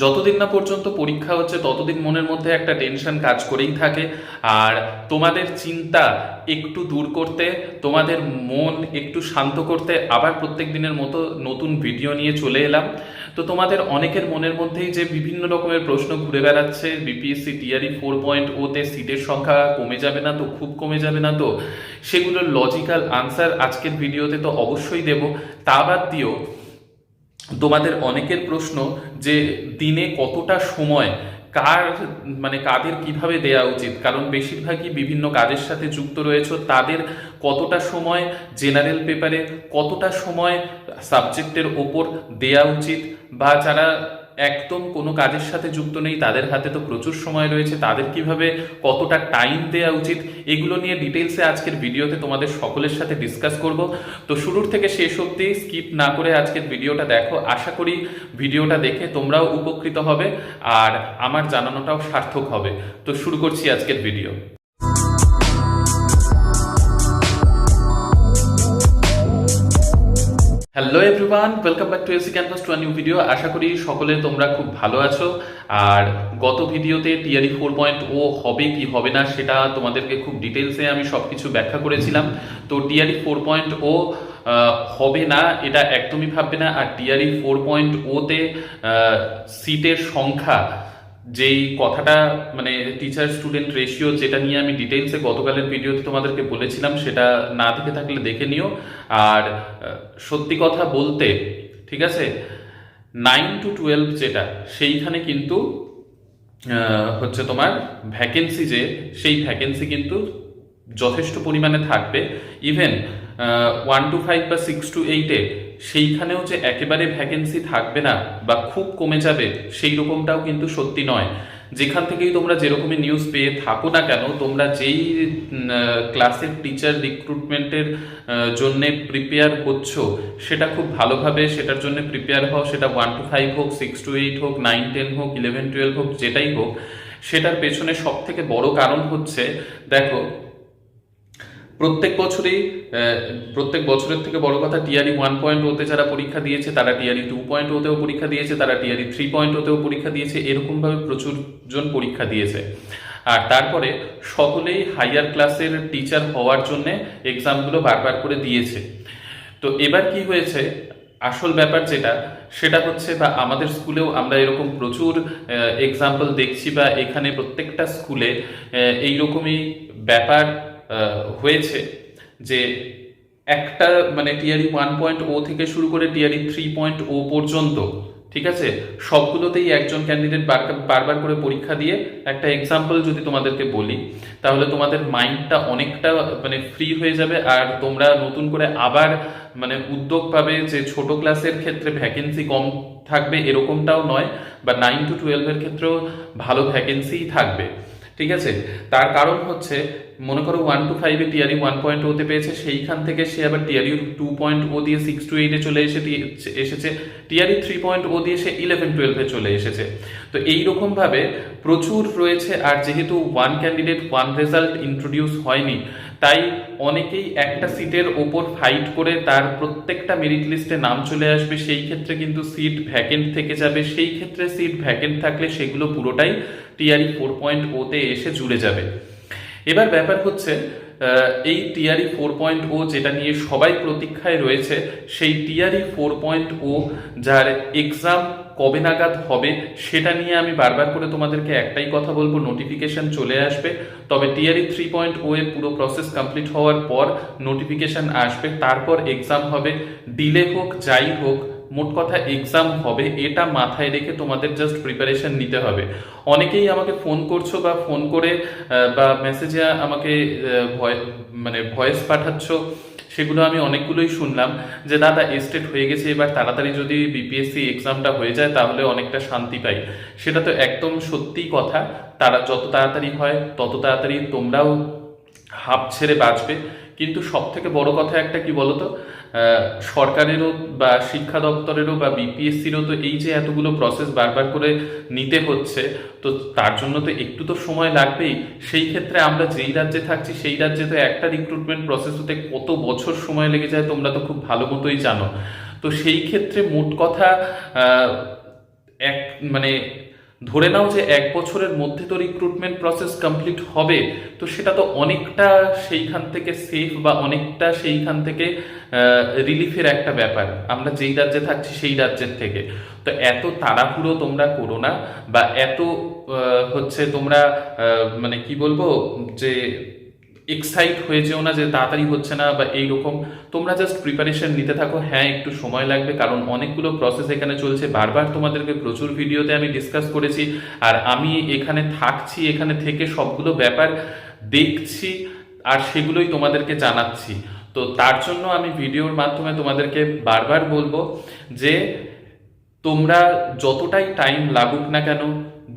যতদিন না পর্যন্ত পরীক্ষা হচ্ছে, ততদিন মনের মধ্যে একটা টেনশন কাজ করেই থাকে। আর তোমাদের চিন্তা একটু দূর করতে, তোমাদের মন একটু শান্ত করতে আবার প্রত্যেক দিনের মতো নতুন ভিডিও নিয়ে চলে এলাম। তো তোমাদের অনেকের মনের মধ্যেই যে বিভিন্ন রকমের প্রশ্ন ঘুরে বেড়াচ্ছে বিপিএসসি টিআরই ফোর পয়েন্ট ওতে সিটের সংখ্যা কমে যাবে না তো, খুব কমে যাবে না তো, সেগুলোর লজিক্যাল আনসার আজকের ভিডিওতে তো অবশ্যই দেব। তা বাদ দিয়েও তোমাদের অনেকের প্রশ্ন যে দিনে কতটা সময়, কার মানে কাদের কীভাবে দেয়া উচিত? কারণ বেশিরভাগই বিভিন্ন কাজের সাথে যুক্ত রয়েছে, তাদের কতটা সময় জেনারেল পেপারে কতটা সময় সাবজেক্টের ওপর দেয়া উচিত? বা যারা একদম কোনো কাজের সাথে যুক্ত নেই, তাদের হাতে তো প্রচুর সময় রয়েছে, তাদের কীভাবে কতটা টাইম দেওয়া উচিত, এগুলো নিয়ে ডিটেলসে আজকের ভিডিওতে তোমাদের সকলের সাথে ডিসকাস করব। তো শুরুর থেকে শেষ অবধি স্কিপ না করে আজকের ভিডিওটা দেখো, আশা করি ভিডিওটা দেখে তোমরাও উপকৃত হবে, আর আমার জানানোটাও সার্থক হবে। তো শুরু করছি আজকের video hello everyone welcome back to AC campus to new video আশা করি সকলে তোমরা খুব ভালো আছো। আর গত ভিডিওতে টিআরই ফোর পয়েন্ট ও হবে কি হবে না সেটা তোমাদেরকে খুব ডিটেলসে আমি সব কিছু ব্যাখ্যা করেছিলাম। তো টিআরই ফোর পয়েন্ট ও হবে না, এটা একদমই ভাববে না। আর টিআরই ফোর পয়েন্ট ওতে সিটের সংখ্যা যেই কথাটা মানে টিচার স্টুডেন্ট রেশিও যেটা নিয়ে আমি ডিটেলসে গতকালের ভিডিওতে তোমাদেরকে বলেছিলাম, সেটা না দেখে থাকলে দেখে নিও। আর সত্যি কথা বলতে, ঠিক আছে? নাইন টু টুয়েলভ যেটা, সেইখানে কিন্তু হচ্ছে তোমার ভ্যাকেন্সি যে, সেই ভ্যাকেন্সি কিন্তু যথেষ্ট পরিমাণে থাকবে। ইভেন ওয়ান টু ফাইভ বা সিক্স টু এইটে সেইখানেও যে একেবারে ভ্যাকেন্সি থাকবে না বা খুব কমে যাবে, সেই রকমটাও কিন্তু সত্যি নয়। যেখান থেকেই তোমরা যেরকমই নিউজ পেয়ে থাকো না কেন, তোমরা যেই ক্লাসের টিচার রিক্রুটমেন্টের জন্য প্রিপেয়ার হচ্ছ, সেটা খুব ভালোভাবে সেটার জন্য প্রিপেয়ার হও। সেটা ওয়ান টু ফাইভ হোক সিক্স টু এইট হোক নাইন টেন হোক ইলেভেন টুয়েলভ হোক, যেটাই হোক, সেটার পেছনে সব থেকে বড় কারণ হচ্ছে, দেখো প্রত্যেক বছরই প্রত্যেক বছরের থেকে বড় কথা, টিআরই ওয়ান পয়েন্ট ওতে যারা পরীক্ষা দিয়েছে, তারা টিআরই টু পয়েন্ট ওতেও পরীক্ষা দিয়েছে, তারা টিআরই থ্রি পয়েন্ট ওতেও পরীক্ষা দিয়েছে, এরকমভাবে প্রচুর জন পরীক্ষা দিয়েছে। আর তারপরে সকলেই হাইয়ার ক্লাসের টিচার হওয়ার জন্য এক্সামগুলো বারবার করে দিয়েছে। তো এবার কি হয়েছে? আসল ব্যাপার যেটা, সেটা হচ্ছে বা আমাদের স্কুলেও আমরা এরকম প্রচুর এক্সাম্পল দেখছি বা এখানে প্রত্যেকটা স্কুলে এইরকমই ব্যাপার হয়েছে যে একটা মানে টিয়ারি ওয়ান পয়েন্ট ও থেকে শুরু করে টিয়ারি থ্রি পয়েন্ট ও পর্যন্ত, ঠিক আছে? সবগুলোতেই একজন ক্যান্ডিডেট বারবার করে পরীক্ষা দিয়ে একটা এক্সাম্পল যদি তোমাদেরকে বলি, তাহলে তোমাদের মাইন্ডটা অনেকটা মানে ফ্রি হয়ে যাবে আর তোমরা নতুন করে আবার মানে উদ্যোগ পাবে যে ছোট ক্লাসের ক্ষেত্রে ভ্যাকেন্সি কম থাকবে এরকমটাও নয়, বা নাইন টু টুয়েলভের ক্ষেত্রেও ভালো ভ্যাকেন্সিই থাকবে, ঠিক আছে? তার কারণ হচ্ছে মনে করো ওয়ান টু ফাইভে টিআরই ওয়ান পয়েন্ট ওতে পেয়েছে, সেইখান থেকে সে আবার টিআরই টু পয়েন্ট ও দিয়ে সিক্স টু এইটে চলে এসে এসেছে। টিআরই থ্রি পয়েন্ট ও দিয়ে সে ইলেভেন টুয়েলভে চলে এসেছে। তো এইরকম ভাবে প্রচুর রয়েছে, আর যেহেতু one candidate one result introduce হয়নি, তাই অনেকেই একটা সিটের ওপর ফাইট করে তার প্রত্যেকটা মেরিট লিস্টে নাম চলে আসবে, সেই ক্ষেত্রে কিন্তু সিট ভ্যাকেন্ট থেকে যাবে। সেই ক্ষেত্রে সিট ভ্যাকেন্ট থাকলে সেগুলো পুরোটাই টিআরই ফোর পয়েন্ট ওতে এসে জুড়ে যাবে। এবার ব্যাপার হচ্ছে এই টিআরই ফোর পয়েন্ট ও যেটা নিয়ে সবাই প্রতীক্ষায় রয়েছে, সেই টিআরই ফোর পয়েন্ট ও যার এক্সাম কবে নাগাদ হবে সেটা নিয়ে আমি বারবার করে তোমাদেরকে একটাই কথা বলব নোটিফিকেশন চলে আসবে। তবে টিআরই থ্রি পয়েন্ট ও এর পুরো প্রসেস কমপ্লিট হওয়ার পর নোটিফিকেশন আসবে, তারপর এক্সাম হবে ডিলে হোক, যাই হোক মোট কথা এক্সাম হবে, এটা মাথায় রেখে তোমাদের জাস্ট প্রিপারেশন নিতে হবে। অনেকেই আমাকে ফোন করছ বা ফোন করে বা মেসেজে আমাকে ভয় মানে ভয়েস পাঠাচ্ছ, সেগুলো আমি অনেকগুলোই শুনলাম যে দাদা এস্টেট হয়ে গেছে, এবার তাড়াতাড়ি যদি বিপিএসসি এক্সামটা হয়ে যায়, তাহলে অনেকটা শান্তি পাই। সেটা তো একদম সত্যি কথা, তারা যত তাড়াতাড়ি হয়, তত তাড়াতাড়ি তোমরাও হাফ ছেড়ে বাঁচবে। কিন্তু সব থেকে বড় কথা একটা কি বলতো? সরকারেরও বা শিক্ষা দপ্তরেরও বা বিপিএসসিরও তো এই যে এতগুলো প্রসেস বারবার করে নিতে হচ্ছে, তো তার জন্য তো একটু তো সময় লাগবেই। সেই ক্ষেত্রে আমরা যেই রাজ্যে থাকছি, সেই রাজ্যে তো একটা রিক্রুটমেন্ট প্রসেস হতে কত বছর সময় লেগে যায় তোমরা তো খুব ভালো মতোই জানো। তো সেই ক্ষেত্রে মোট কথা এক মানে ধরে নাও যে এক বছরের মধ্যে তো রিক্রুটমেন্ট প্রসেস কমপ্লিট হবে, তো সেটা তো অনেকটা সেইখান থেকে সেফ বা অনেকটা সেইখান থেকে রিলিফের একটা ব্যাপার। আমরা যেই রাজ্যে থাকছি সেই রাজ্যের থেকে। তো এত তাড়াহুড়ো তোমরা করো না বা এত হচ্ছে তোমরা মানে কি বলব, যে এক্সাইট হয়ে যেও না যে তাড়াতাড়ি হচ্ছে না বা এইরকম। তোমরা জাস্ট প্রিপারেশন নিতে থাকো। হ্যাঁ একটু সময় লাগবে কারণ অনেকগুলো প্রসেস এখানে চলছে। বারবার তোমাদেরকে প্রচুর ভিডিওতে আমি ডিসকাস করেছি আর আমি এখানে থাকছি, এখানে থেকে সবগুলো ব্যাপার দেখছি আর সেগুলোই তোমাদেরকে জানাচ্ছি। তো তার জন্য আমি ভিডিওর মাধ্যমে তোমাদেরকে বারবার বলব যে তোমরা যতটাই টাইম লাগুক না কেন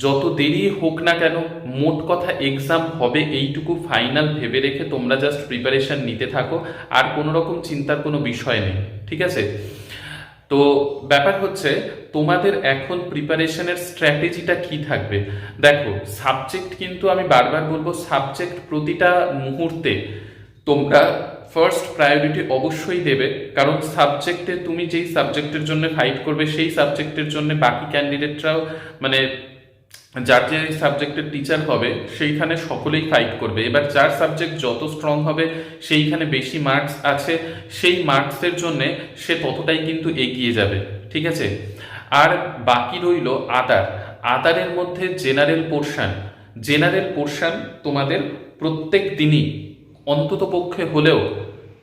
যত দেরি হোক না কেন, মোট কথা এক্সাম হবে এইটুকু ফাইনাল ভেবে রেখে তোমরা জাস্ট প্রিপারেশন নিতে থাকো, আর কোনো রকম চিন্তার কোনো বিষয় নেই, ঠিক আছে? তো ব্যাপার হচ্ছে, তোমাদের এখন প্রিপারেশনের স্ট্র্যাটেজিটা কি থাকবে? দেখো সাবজেক্ট কিন্তু আমি বারবার বলব সাবজেক্ট প্রতিটা মুহূর্তে তোমরা ফার্স্ট প্রায়োরিটি অবশ্যই দেবে, কারণ সাবজেক্টে তুমি যেই সাবজেক্টের জন্য ফাইট করবে, সেই সাবজেক্টের জন্য বাকি ক্যান্ডিডেটরাও মানে যার যে সাবজেক্টের টিচার হবে, সেইখানে সকলেই ফাইট করবে। এবার যার সাবজেক্ট যত স্ট্রং হবে, সেইখানে বেশি মার্কস আছে, সেই মার্কসের জন্য সে ততটাই কিন্তু এগিয়ে যাবে। ঠিক আছে? আর বাকি রইল আদার আদারের মধ্যে জেনারেল পোর্শন জেনারেল পোর্শন তোমাদের প্রত্যেক দিনই, অন্তত পক্ষে হলেও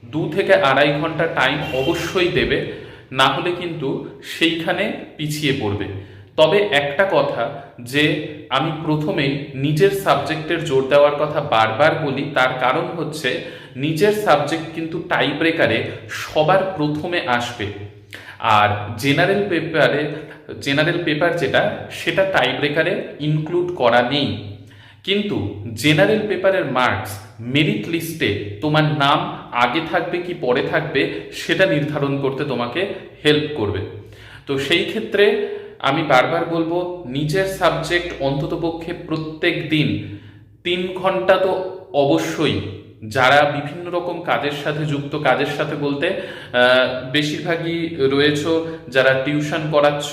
দু থেকে আড়াই ঘণ্টা টাইম অবশ্যই দেবে, না হলে কিন্তু সেইখানে পিছিয়ে পড়বে। তবে একটা কথা যে আমি প্রথমেই নিজের সাবজেক্টের জোর দেওয়ার কথা বারবার বলি, তার কারণ হচ্ছে নিজের সাবজেক্ট কিন্তু টাই ব্রেকারে সবার প্রথমে আসবে। আর জেনারেল পেপারে, জেনারেল পেপার যেটা, সেটা টাই ব্রেকারে ইনক্লুড করা নেই। কিন্তু জেনারেল পেপারের মার্কস মেরিট লিস্টে তোমার নাম আগে থাকবে কি পরে থাকবে, সেটা নির্ধারণ করতে তোমাকে হেল্প করবে। তো সেই ক্ষেত্রে আমি বারবার বলব, নিজের সাবজেক্ট অন্ততপক্ষে প্রত্যেক দিন তিন ঘণ্টা তো অবশ্যই। যারা বিভিন্ন রকম কাজের সাথে যুক্ত, কাজের সাথে বলতে বেশিরভাগই রয়েছ, যারা টিউশন করাচ্ছ,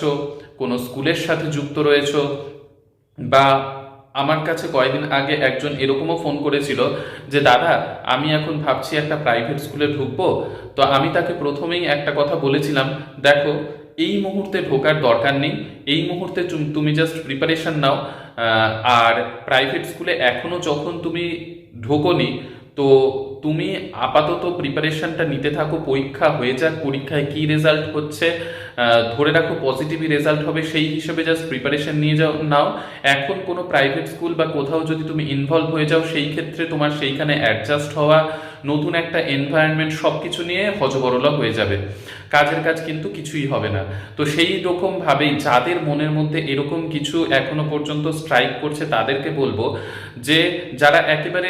কোনো স্কুলের সাথে যুক্ত রয়েছ, বা আমার কাছে কয়েকদিন আগে একজন এরকমও ফোন করেছিল যে, দাদা, আমি এখন ভাবছি একটা প্রাইভেট স্কুলে ঢুকবো। তো আমি তাকে প্রথমেই একটা কথা বলেছিলাম, দেখো এই মুহূর্তে ঢোকার দরকার নেই। এই মুহূর্তে তুমি জাস্ট প্রিপারেশন নাও। আর প্রাইভেট স্কুলে এখনও যখন তুমি ঢোকোনি, তো তুমি আপাতত প্রিপারেশনটা নিতে থাকো। পরীক্ষা হয়ে যাক, পরীক্ষায় কি রেজাল্ট হচ্ছে। ধরে রাখো পজিটিভই রেজাল্ট হবে, সেই হিসেবে জাস্ট প্রিপারেশন নিয়ে যাও নাও। এখন কোনো প্রাইভেট স্কুল বা কোথাও যদি তুমি ইনভলভ হয়ে যাও, সেই ক্ষেত্রে তোমার সেইখানে অ্যাডজাস্ট হওয়া নতুন একটা এনভায়রনমেন্ট সব কিছু নিয়ে হজবরলা হয়ে যাবে। কাজের কাজ কিন্তু কিছুই হবে না। তো সেই রকম ভাবেই যাদের মনের মধ্যে এরকম কিছু এখনও পর্যন্ত স্ট্রাইক করছে তাদেরকে বলব যে, যারা একেবারে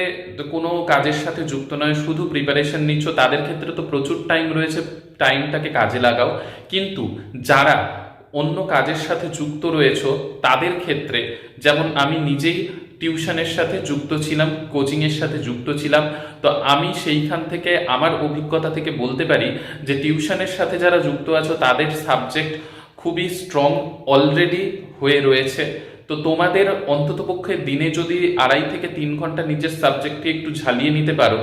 কোনো কাজের সাথে যুক্ত নয়, শুধু প্রিপারেশন নিচ্ছ, তাদের ক্ষেত্রে তো প্রচুর টাইম রয়েছে টাইমটাকে কাজে লাগাও। কিন্তু যারা অন্য কাজের সাথে যুক্ত রয়েছে, তাদের ক্ষেত্রে, যেমন আমি নিজেই টিউশনের সাথে যুক্ত ছিলাম, কোচিংয়ের সাথে যুক্ত ছিলাম। তো আমি সেইখান থেকে আমার অভিজ্ঞতা থেকে বলতে পারি যে টিউশনের সাথে যারা যুক্ত আছো, তাদের সাবজেক্ট খুবই স্ট্রং অলরেডি হয়ে রয়েছে। তো তোমাদের অন্ততপক্ষে দিনে যদি আড়াই থেকে তিন ঘণ্টা নিজের সাবজেক্টকে একটু ঝালিয়ে নিতে পারো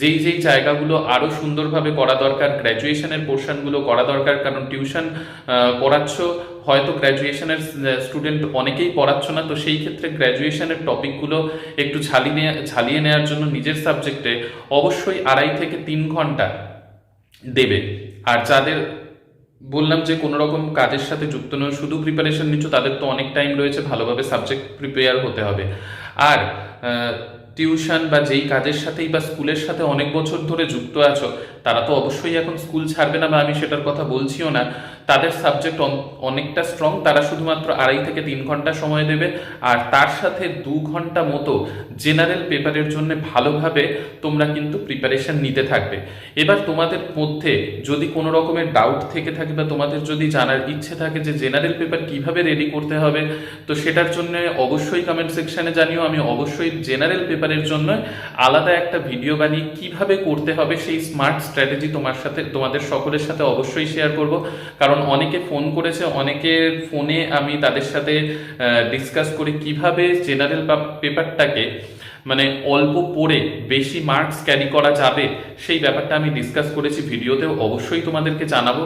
যেই যেই জায়গাগুলো আরও সুন্দরভাবে করা দরকার গ্র্যাজুয়েশনের পোর্শনগুলো করা দরকার, কারণ টিউশন পড়াচ্ছ, হয়তো গ্র্যাজুয়েশনের স্টুডেন্ট অনেকেই পড়াচ্ছ না, তো সেই ক্ষেত্রে গ্র্যাজুয়েশনের টপিকগুলো একটু ঝালিয়ে ঝালিয়ে নেওয়ার জন্য নিজের সাবজেক্টে অবশ্যই আড়াই থেকে তিন ঘণ্টা দেবে। আর যাদের, বললাম যে কোনো রকম কাজের সাথে যুক্ত নয়, শুধু প্রিপারেশন নিচ্ছ, তাদের তো অনেক টাইম রয়েছে, ভালোভাবে সাবজেক্ট প্রিপেয়ার হতে হবে। আর টিউশন বা যেই কাজের সাথেই বা স্কুলের সাথে অনেক বছর ধরে যুক্ত আছো তারা তো অবশ্যই এখন স্কুল ছাড়বে না বা আমি সেটার কথা বলছিও না। তাদের সাবজেক্ট অনেকটা স্ট্রং তারা শুধুমাত্র আড়াই থেকে তিন ঘণ্টা সময় দেবে। আর তার সাথে দু ঘণ্টা মতো জেনারেল পেপারের জন্য ভালোভাবে তোমরা কিন্তু প্রিপারেশন নিতে থাকবে। এবার তোমাদের মধ্যে যদি কোনো রকমের ডাউট থেকে থাকে বা তোমাদের যদি জানার ইচ্ছে থাকে যে জেনারেল পেপার কীভাবে রেডি করতে হবে, তো সেটার জন্য অবশ্যই কমেন্ট সেকশানে জানিও। আমি অবশ্যই জেনারেল পেপারের জন্য আলাদা একটা ভিডিও বানিয়ে কীভাবে করতে হবে সেই স্মার্ট স্ট্র্যাটেজি তোমার সাথে, তোমাদের সকলের সাথে অবশ্যই শেয়ার করব। কারণ অনেকে ফোন করেছে, অনেকের ফোনে আমি তাদের সাথে ডিসকাস করি কীভাবে জেনারেল পেপারটাকে মানে অল্প পড়ে বেশি মার্কস ক্যারি করা যাবে, সেই ব্যাপারটা আমি ডিসকাস করেছি ভিডিওতেও, অবশ্যই তোমাদেরকে জানাব।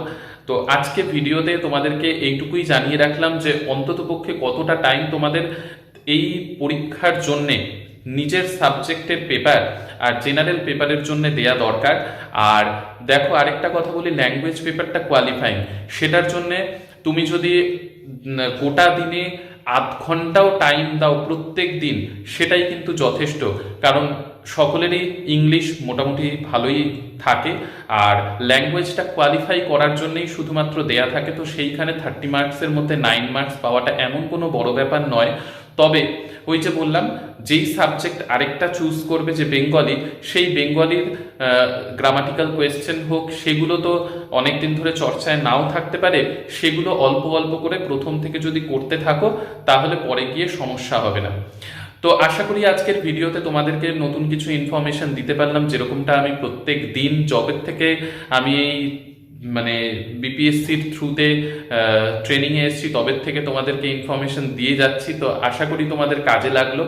তো আজকে ভিডিওতে তোমাদেরকে এইটুকুই জানিয়ে রাখলাম যে অন্ততপক্ষে কতটা টাইম তোমাদের এই পরীক্ষার জন্যে নিজের সাবজেক্টের পেপার আর জেনারেল পেপারের জন্য দেয়া দরকার। আর দেখো আরেকটা কথা বলি ল্যাঙ্গুয়েজ পেপারটা কোয়ালিফাইং সেটার জন্যে তুমি যদি গোটা দিনে আধ ঘন্টাও টাইম দাও প্রত্যেক দিন, সেটাই কিন্তু যথেষ্ট। কারণ সকলেরই ইংলিশ মোটামুটি ভালোই থাকে। আর ল্যাঙ্গুয়েজটা কোয়ালিফাই করার জন্যই শুধুমাত্র দেয়া থাকে, তো সেইখানে থার্টি মার্কসের মধ্যে নাইন মার্কস পাওয়াটা এমন কোনো বড় ব্যাপার নয়। তবে ওই যে বললাম, যেই সাবজেক্ট আরেকটা চুজ করবে যে বেঙ্গলি সেই বেঙ্গলির গ্রামাটিক্যাল কোয়েশ্চেন হোক, সেগুলো তো অনেক দিন ধরে চর্চায় নাও থাকতে পারে। সেগুলো অল্প অল্প করে প্রথম থেকে যদি করতে থাকো, তাহলে পরে গিয়ে সমস্যা হবে না। তো আশা করি আজকের ভিডিওতে তোমাদেরকে নতুন কিছু ইনফরমেশন দিতে পারলাম। যেরকমটা আমি প্রত্যেক দিন জবের থেকে আমি এই মানে বিপিএসসির থ্রুতে ট্রেনিংয়ে এসেছি, তবের থেকে তোমাদেরকে ইনফরমেশন দিয়ে যাচ্ছি। তো আশা করি তোমাদের কাজে লাগল।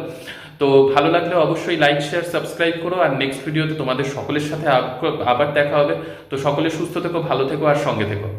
তো ভালো লাগলে অবশ্যই লাইক শেয়ার সাবস্ক্রাইব করো। আর নেক্সট ভিডিওতে তোমাদের সকলের সাথে আবার দেখা হবে। তো সকলে সুস্থ থেকো, ভালো থেকো, আর সঙ্গে থেকো।